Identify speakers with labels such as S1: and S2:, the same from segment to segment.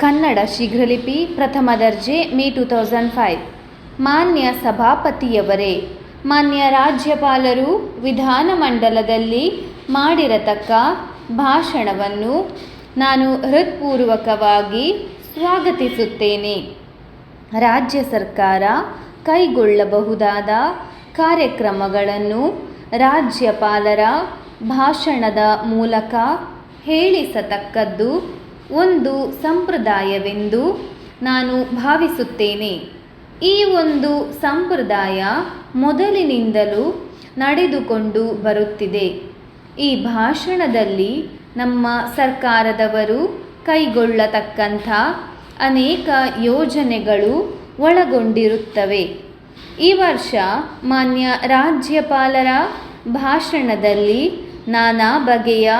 S1: ಕನ್ನಡ ಶೀಘ್ರಲಿಪಿ ಪ್ರಥಮ ದರ್ಜೆ May two thousand five. ಮಾನ್ಯ ಸಭಾಪತಿಯವರೇ, ಮಾನ್ಯ ರಾಜ್ಯಪಾಲರು ವಿಧಾನಮಂಡಲದಲ್ಲಿ ಮಾಡಿರತಕ್ಕ ಭಾಷಣವನ್ನು ನಾನು ಹೃತ್ಪೂರ್ವಕವಾಗಿ ಸ್ವಾಗತಿಸುತ್ತೇನೆ. ರಾಜ್ಯ ಸರ್ಕಾರ ಕೈಗೊಳ್ಳಬಹುದಾದ ಕಾರ್ಯಕ್ರಮಗಳನ್ನು ರಾಜ್ಯಪಾಲರ ಭಾಷಣದ ಮೂಲಕ ಹೇಳಿಸತಕ್ಕದ್ದು ಒಂದು ಸಂಪ್ರದಾಯವೆಂದು ನಾನು ಭಾವಿಸುತ್ತೇನೆ. ಈ ಒಂದು ಸಂಪ್ರದಾಯ ಮೊದಲಿನಿಂದಲೂ ನಡೆದುಕೊಂಡು ಬರುತ್ತಿದೆ. ಈ ಭಾಷಣದಲ್ಲಿ ನಮ್ಮ ಸರ್ಕಾರದವರು ಕೈಗೊಳ್ಳತಕ್ಕಂಥ ಅನೇಕ ಯೋಜನೆಗಳು ಒಳಗೊಂಡಿರುತ್ತವೆ. ಈ ವರ್ಷ ಮಾನ್ಯ ರಾಜ್ಯಪಾಲರ ಭಾಷಣದಲ್ಲಿ ನಾನಾ ಬಗೆಯ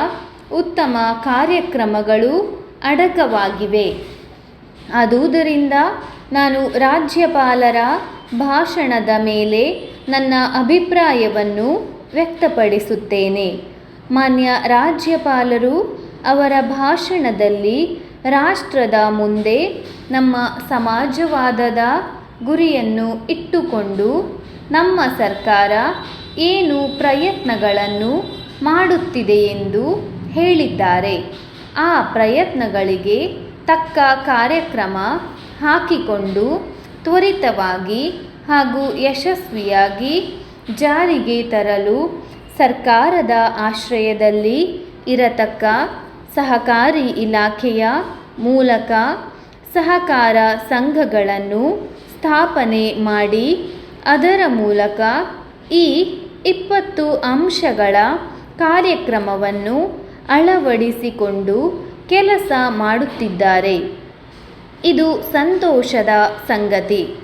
S1: ಉತ್ತಮ ಕಾರ್ಯಕ್ರಮಗಳು ಅಡಕವಾಗಿವೆ. ಆದುದರಿಂದ ನಾನು ರಾಜ್ಯಪಾಲರ ಭಾಷಣದ ಮೇಲೆ ನನ್ನ ಅಭಿಪ್ರಾಯವನ್ನು ವ್ಯಕ್ತಪಡಿಸುತ್ತೇನೆ. ಮಾನ್ಯ ರಾಜ್ಯಪಾಲರು, ಅವರ ಭಾಷಣದಲ್ಲಿ ರಾಷ್ಟ್ರದ ಮುಂದೆ ನಮ್ಮ ಸಮಾಜವಾದದ ಗುರಿಯನ್ನು ಇಟ್ಟುಕೊಂಡು ನಮ್ಮ ಸರ್ಕಾರ ಏನು ಪ್ರಯತ್ನಗಳನ್ನು ಮಾಡುತ್ತಿದೆ ಎಂದು ಹೇಳಿದ್ದಾರೆ. ಆ ಪ್ರಯತ್ನಗಳಿಗೆ ತಕ್ಕ ಕಾರ್ಯಕ್ರಮ ಹಾಕಿಕೊಂಡು ತ್ವರಿತವಾಗಿ ಹಾಗೂ ಯಶಸ್ವಿಯಾಗಿ ಜಾರಿಗೆ ತರಲು ಸರ್ಕಾರದ ಆಶ್ರಯದಲ್ಲಿ ಇರತಕ್ಕ ಸಹಕಾರಿ ಇಲಾಖೆಯ ಮೂಲಕ ಸಹಕಾರ ಸಂಘಗಳನ್ನು ಸ್ಥಾಪನೆ ಮಾಡಿ ಅದರ ಮೂಲಕ ಈ ಇಪ್ಪತ್ತು ಅಂಶಗಳ ಕಾರ್ಯಕ್ರಮವನ್ನು ಅಳವಡಿಸಿಕೊಂಡು ಕೆಲಸ ಮಾಡುತ್ತಿದ್ದಾರೆ. ಇದು ಸಂತೋಷದ ಸಂಗತಿ.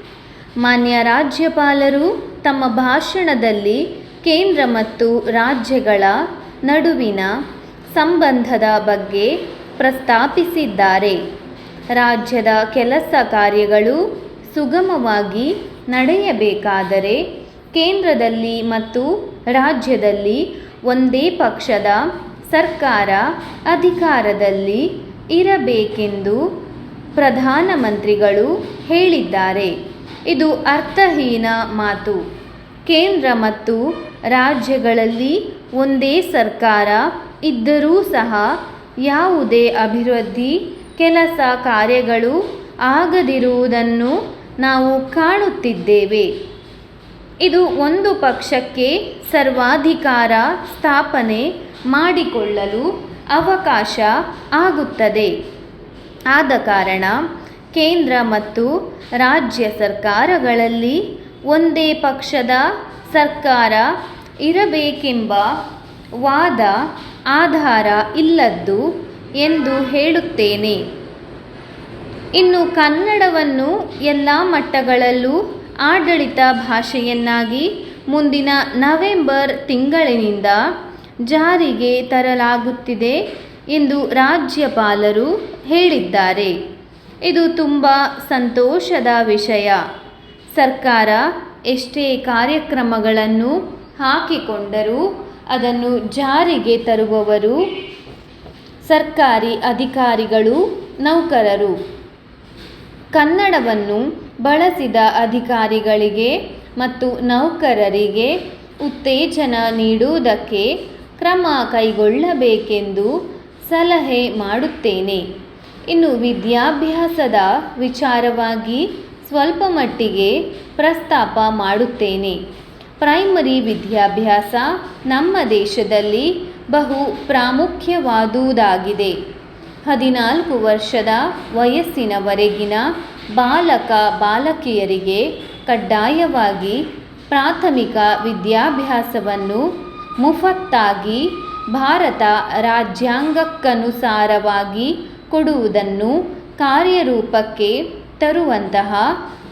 S1: ಮಾನ್ಯ ರಾಜ್ಯಪಾಲರು ತಮ್ಮ ಭಾಷಣದಲ್ಲಿ ಕೇಂದ್ರ ಮತ್ತು ರಾಜ್ಯಗಳ ನಡುವಿನ ಸಂಬಂಧದ ಬಗ್ಗೆ ಪ್ರಸ್ತಾಪಿಸಿದ್ದಾರೆ. ರಾಜ್ಯದ ಕೆಲಸ ಕಾರ್ಯಗಳು ಸುಗಮವಾಗಿ ನಡೆಯಬೇಕಾದರೆ ಕೇಂದ್ರದಲ್ಲಿ ಮತ್ತು ರಾಜ್ಯದಲ್ಲಿ ಒಂದೇ ಪಕ್ಷದ ಸರ್ಕಾರ ಅಧಿಕಾರದಲ್ಲಿ ಇರಬೇಕೆಂದು ಪ್ರಧಾನಮಂತ್ರಿಗಳು ಹೇಳಿದ್ದಾರೆ. ಇದು ಅರ್ಥಹೀನ ಮಾತು. ಕೇಂದ್ರ ಮತ್ತು ರಾಜ್ಯಗಳಲ್ಲಿ ಒಂದೇ ಸರ್ಕಾರ ಇದ್ದರೂ ಸಹ ಯಾವುದೇ ಅಭಿವೃದ್ಧಿ ಕೆಲಸ ಕಾರ್ಯಗಳು ಆಗದಿರುವುದನ್ನು ನಾವು ಕಾಣುತ್ತಿದ್ದೇವೆ. ಇದು ಒಂದು ಪಕ್ಷಕ್ಕೆ ಸರ್ವಾಧಿಕಾರ ಸ್ಥಾಪನೆ ಮಾಡಿಕೊಳ್ಳಲು ಅವಕಾಶ ಆಗುತ್ತದೆ. ಆದ ಕಾರಣ ಕೇಂದ್ರ ಮತ್ತು ರಾಜ್ಯ ಸರ್ಕಾರಗಳಲ್ಲಿ ಒಂದೇ ಪಕ್ಷದ ಸರ್ಕಾರ ಇರಬೇಕೆಂಬ ವಾದ ಆಧಾರ ಇಲ್ಲದ್ದು ಎಂದು ಹೇಳುತ್ತೇನೆ. ಇನ್ನು ಕನ್ನಡವನ್ನು ಎಲ್ಲ ಮಟ್ಟಗಳಲ್ಲೂ ಆಡಳಿತ ಭಾಷೆಯನ್ನಾಗಿ ಮುಂದಿನ ನವೆಂಬರ್ ತಿಂಗಳಿನಿಂದ ಜಾರಿಗೆ ತರಲಾಗುತ್ತಿದೆ ಎಂದು ರಾಜ್ಯಪಾಲರು ಹೇಳಿದ್ದಾರೆ. ಇದು ತುಂಬ ಸಂತೋಷದ ವಿಷಯ. ಸರ್ಕಾರ ಎಷ್ಟೇ ಕಾರ್ಯಕ್ರಮಗಳನ್ನು ಹಾಕಿಕೊಂಡರೂ ಅದನ್ನು ಜಾರಿಗೆ ತರುವವರು ಸರ್ಕಾರಿ ಅಧಿಕಾರಿಗಳು, ನೌಕರರು. ಕನ್ನಡವನ್ನು ಬಳಸಿದ ಅಧಿಕಾರಿಗಳಿಗೆ ಮತ್ತು ನೌಕರರಿಗೆ ಉತ್ತೇಜನ ನೀಡುವುದಕ್ಕೆ ಕ್ರಮ ಕೈಗೊಳ್ಳಬೇಕೆಂದು ಸಲಹೆ ಮಾಡುತ್ತೇನೆ. ಇನ್ನು ವಿದ್ಯಾಭ್ಯಾಸದ ವಿಚಾರವಾಗಿ ಸ್ವಲ್ಪ ಮಟ್ಟಿಗೆ ಪ್ರಸ್ತಾಪ ಮಾಡುತ್ತೇನೆ. ಪ್ರೈಮರಿ ವಿದ್ಯಾಭ್ಯಾಸ ನಮ್ಮ ದೇಶದಲ್ಲಿ ಬಹು ಪ್ರಾಮುಖ್ಯವಾದುದಾಗಿದೆ. ಹದಿನಾಲ್ಕು ವರ್ಷದ ವಯಸ್ಸಿನವರೆಗಿನ ಬಾಲಕ ಬಾಲಕಿಯರಿಗೆ ಕಡ್ಡಾಯವಾಗಿ ಪ್ರಾಥಮಿಕ ವಿದ್ಯಾಭ್ಯಾಸವನ್ನು ಮುಫತ್ತಾಗಿ ಭಾರತ ರಾಜ್ಯಾಂಗಕ್ಕನುಸಾರವಾಗಿ ಕೊಡುವುದನ್ನು ಕಾರ್ಯರೂಪಕ್ಕೆ ತರುವಂತಹ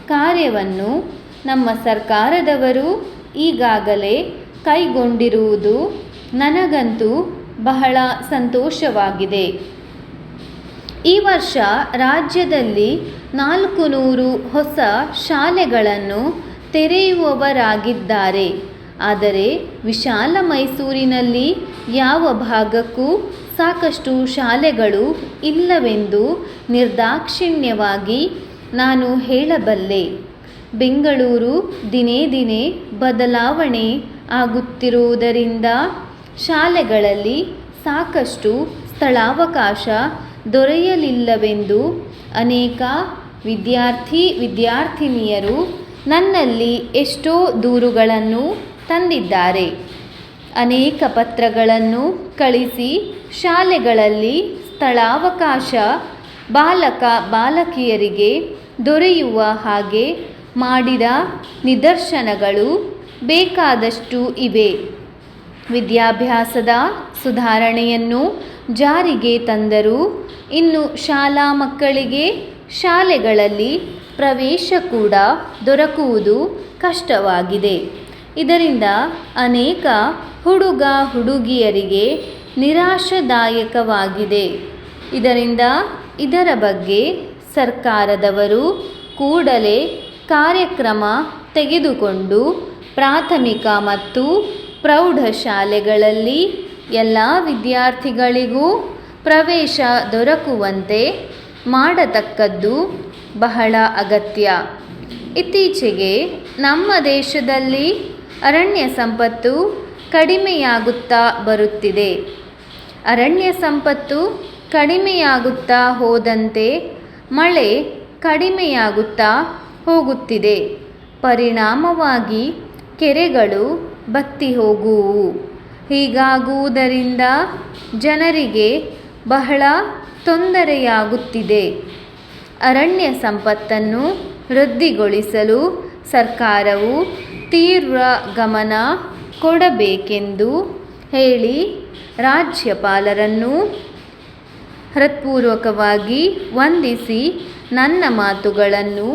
S1: ಕಾರ್ಯವನ್ನು ನಮ್ಮ ಸರ್ಕಾರದವರು ಈಗಾಗಲೇ ಕೈಗೊಂಡಿರುವುದು ನನಗಂತೂ ಬಹಳ ಸಂತೋಷವಾಗಿದೆ. ಈ ವರ್ಷ ರಾಜ್ಯದಲ್ಲಿ ನಾಲ್ಕು ನೂರು ಹೊಸ ಶಾಲೆಗಳನ್ನು ತೆರೆಯುವವರಾಗಿದ್ದಾರೆ. ಆದರೆ ವಿಶಾಲ ಮೈಸೂರಿನಲ್ಲಿ ಯಾವ ಭಾಗಕ್ಕೂ ಸಾಕಷ್ಟು ಶಾಲೆಗಳು ಇಲ್ಲವೆಂದು ನಿರ್ದಾಕ್ಷಿಣ್ಯವಾಗಿ ನಾನು ಹೇಳಬಲ್ಲೆ. ಬೆಂಗಳೂರು ದಿನೇ ದಿನೇ ಬದಲಾವಣೆ ಆಗುತ್ತಿರುವುದರಿಂದ ಶಾಲೆಗಳಲ್ಲಿ ಸಾಕಷ್ಟು ಸ್ಥಳಾವಕಾಶ ದೊರೆಯಲಿಲ್ಲವೆಂದು ಅನೇಕ ವಿದ್ಯಾರ್ಥಿ ವಿದ್ಯಾರ್ಥಿನಿಯರು ನನ್ನಲ್ಲಿ ಎಷ್ಟೋ ದೂರುಗಳನ್ನು ತಂದಿದ್ದಾರೆ. ಅನೇಕ ಪತ್ರಗಳನ್ನು ಕಳಿಸಿ ಶಾಲೆಗಳಲ್ಲಿ ಸ್ಥಳಾವಕಾಶ ಬಾಲಕ ಬಾಲಕಿಯರಿಗೆ ದೊರೆಯುವ ಹಾಗೆ ಮಾಡಿದ ನಿದರ್ಶನಗಳು ಬೇಕಾದಷ್ಟು ಇವೆ. ವಿದ್ಯಾಭ್ಯಾಸದ ಸುಧಾರಣೆಯನ್ನು ಜಾರಿಗೆ ತಂದರೂ ಇನ್ನು ಶಾಲಾ ಮಕ್ಕಳಿಗೆ ಶಾಲೆಗಳಲ್ಲಿ ಪ್ರವೇಶ ಕೂಡ ದೊರಕುವುದು ಕಷ್ಟವಾಗಿದೆ. ಇದರಿಂದ ಅನೇಕ ಹುಡುಗ ಹುಡುಗಿಯರಿಗೆ ನಿರಾಶದಾಯಕವಾಗಿದೆ. ಇದರಿಂದ ಇದರ ಬಗ್ಗೆ ಸರ್ಕಾರದವರು ಕೂಡಲೇ ಕಾರ್ಯಕ್ರಮ ತೆಗೆದುಕೊಂಡು ಪ್ರಾಥಮಿಕ ಮತ್ತು ಪ್ರೌಢಶಾಲೆಗಳಲ್ಲಿ ಎಲ್ಲ ವಿದ್ಯಾರ್ಥಿಗಳಿಗೂ ಪ್ರವೇಶ ದೊರಕುವಂತೆ ಮಾಡತಕ್ಕದ್ದು ಬಹಳ ಅಗತ್ಯ. ಇತ್ತೀಚೆಗೆ ನಮ್ಮ ದೇಶದಲ್ಲಿ ಅರಣ್ಯ ಸಂಪತ್ತು ಕಡಿಮೆಯಾಗುತ್ತಾ ಬರುತ್ತಿದೆ. ಅರಣ್ಯ ಸಂಪತ್ತು ಕಡಿಮೆಯಾಗುತ್ತಾ ಹೋದಂತೆ ಮಳೆ ಕಡಿಮೆಯಾಗುತ್ತಾ ಹೋಗುತ್ತಿದೆ. ಪರಿಣಾಮವಾಗಿ ಕೆರೆಗಳು ಬತ್ತಿ ಹೋಗುವು ಹೀಗಾಗುವುದರಿಂದ ಜನರಿಗೆ ಬಹಳ ತೊಂದರೆಯಾಗುತ್ತಿದೆ. ಅರಣ್ಯ ಸಂಪತ್ತನ್ನು ವೃದ್ಧಿಗೊಳಿಸಲು ಸರ್ಕಾರವು ತೀವ್ರ ಗಮನ ಕೊಡಬೇಕೆಂದು ಹೇಳಿ ರಾಜ್ಯಪಾಲರನ್ನು ಹೃತ್ಪೂರ್ವಕವಾಗಿ ವಂದಿಸಿ ನನ್ನ ಮಾತುಗಳನ್ನು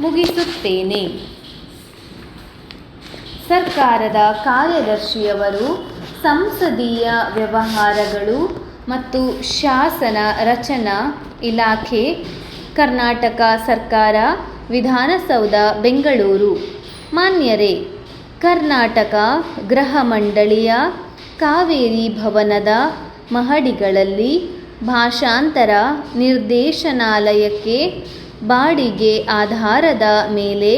S1: ಮುಗಿಸುತ್ತೇನೆ. ಸರ್ಕಾರದ ಕಾರ್ಯದರ್ಶಿಯವರು ಸಂಸದೀಯ ವ್ಯವಹಾರಗಳು ಮತ್ತು ಶಾಸನ ರಚನಾ ಇಲಾಖೆ, ಕರ್ನಾಟಕ ಸರ್ಕಾರ, ವಿಧಾನಸೌಧ, ಬೆಂಗಳೂರು. ಮಾನ್ಯರೇ, ಕರ್ನಾಟಕ ಗೃಹ ಮಂಡಳಿಯ ಕಾವೇರಿ ಭವನದ ಮಹಡಿಗಳಲ್ಲಿ ಭಾಷಾಂತರ ನಿರ್ದೇಶನಾಲಯಕ್ಕೆ ಬಾಡಿಗೆ ಆಧಾರದ ಮೇಲೆ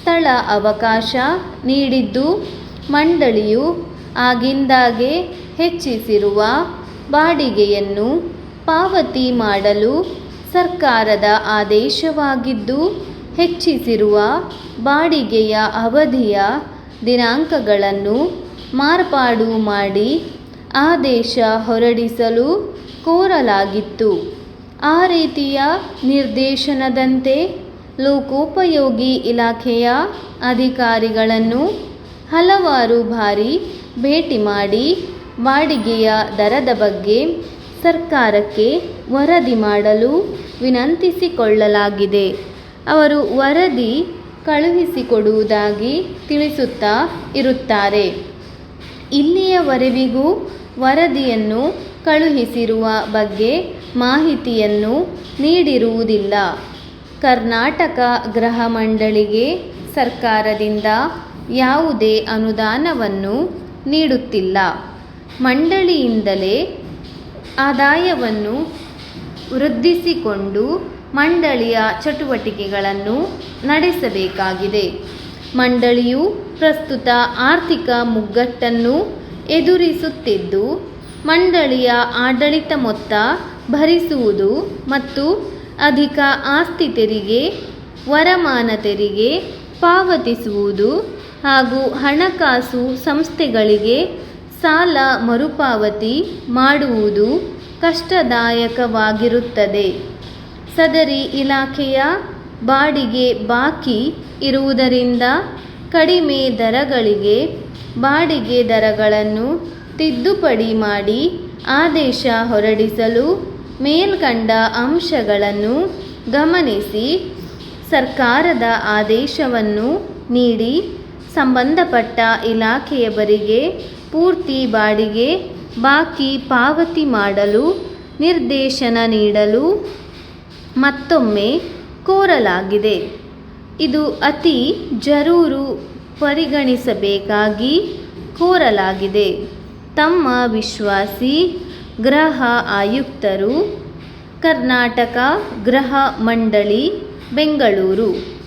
S1: ಸ್ಥಳ ಅವಕಾಶ ನೀಡಿದ್ದು ಮಂಡಳಿಯು ಆಗಿಂದಾಗೆ ಹೆಚ್ಚಿಸಿರುವ ಬಾಡಿಗೆಯನ್ನು ಪಾವತಿ ಮಾಡಲು ಸರ್ಕಾರದ ಆದೇಶವಾಗಿದ್ದು, ಹೆಚ್ಚಿಸಿರುವ ಬಾಡಿಗೆಯ ಅವಧಿಯ ದಿನಾಂಕಗಳನ್ನು ಮಾರ್ಪಾಡು ಮಾಡಿ ಆದೇಶ ಹೊರಡಿಸಲು ಕೋರಲಾಗಿತ್ತು. ಆ ರೀತಿಯ ನಿರ್ದೇಶನದಂತೆ ಲೋಕೋಪಯೋಗಿ ಇಲಾಖೆಯ ಅಧಿಕಾರಿಗಳನ್ನು ಹಲವಾರು ಬಾರಿ ಭೇಟಿ ಮಾಡಿ ಬಾಡಿಗೆಯ ದರದ ಬಗ್ಗೆ ಸರ್ಕಾರಕ್ಕೆ ವರದಿ ಮಾಡಲು ವಿನಂತಿಸಿಕೊಳ್ಳಲಾಗಿದೆ. ಅವರು ವರದಿ ಕಳುಹಿಸಿಕೊಡುವುದಾಗಿ ತಿಳಿಸುತ್ತಾ ಇರುತ್ತಾರೆ. ಇಲ್ಲಿಯವರೆವಿಗೂ ವರದಿಯನ್ನು ಕಳುಹಿಸಿರುವ ಬಗ್ಗೆ ಮಾಹಿತಿಯನ್ನು ನೀಡಿರುವುದಿಲ್ಲ. ಕರ್ನಾಟಕ ಗೃಹ ಮಂಡಳಿಗೆ ಸರ್ಕಾರದಿಂದ ಯಾವುದೇ ಅನುದಾನವನ್ನು ನೀಡುತ್ತಿಲ್ಲ. ಮಂಡಳಿಯಿಂದಲೇ ಆದಾಯವನ್ನು ವೃದ್ಧಿಸಿಕೊಂಡು ಮಂಡಳಿಯ ಚಟುವಟಿಕೆಗಳನ್ನು ನಡೆಸಬೇಕಾಗಿದೆ. ಮಂಡಳಿಯು ಪ್ರಸ್ತುತ ಆರ್ಥಿಕ ಮುಗ್ಗಟ್ಟನ್ನು ಎದುರಿಸುತ್ತಿದ್ದು, ಮಂಡಳಿಯ ಆಡಳಿತ ಮೊತ್ತ ಭರಿಸುವುದು ಮತ್ತು ಅಧಿಕ ಆಸ್ತಿ ತೆರಿಗೆ, ವರಮಾನ ತೆರಿಗೆ ಪಾವತಿಸುವುದು ಹಾಗೂ ಹಣಕಾಸು ಸಂಸ್ಥೆಗಳಿಗೆ ಸಾಲ ಮರುಪಾವತಿ ಮಾಡುವುದು ಕಷ್ಟದಾಯಕವಾಗಿರುತ್ತದೆ. ಸದರಿ ಇಲಾಖೆಯ ಬಾಡಿಗೆ ಬಾಕಿ ಇರುವುದರಿಂದ ಕಡಿಮೆ ದರಗಳಿಗೆ ಬಾಡಿಗೆ ದರಗಳನ್ನು ತಿದ್ದುಪಡಿ ಮಾಡಿ ಆದೇಶ ಹೊರಡಿಸಲು ಮೇಲ್ಕಂಡ ಅಂಶಗಳನ್ನು ಗಮನಿಸಿ, ಸರ್ಕಾರದ ಆದೇಶವನ್ನು ನೀಡಿ, ಸಂಬಂಧಪಟ್ಟ ಇಲಾಖೆಯವರಿಗೆ ಪೂರ್ತಿ ಬಾಡಿಗೆ, ಬಾಕಿ ಪಾವತಿ ಮಾಡಲು ನಿರ್ದೇಶನ ನೀಡಲು ಮತ್ತೊಮ್ಮೆ ಕೋರಲಾಗಿದೆ. ಇದು ಅತಿ ಜರೂರು ಪರಿಗಣಿಸಬೇಕಾಗಿ ಕೋರಲಾಗಿದೆ. ತಮ್ಮ ವಿಶ್ವಾಸಿ ಗೃಹ ಆಯುಕ್ತರು ಕರ್ನಾಟಕ ಗೃಹ ಮಂಡಳಿ ಬೆಂಗಳೂರು.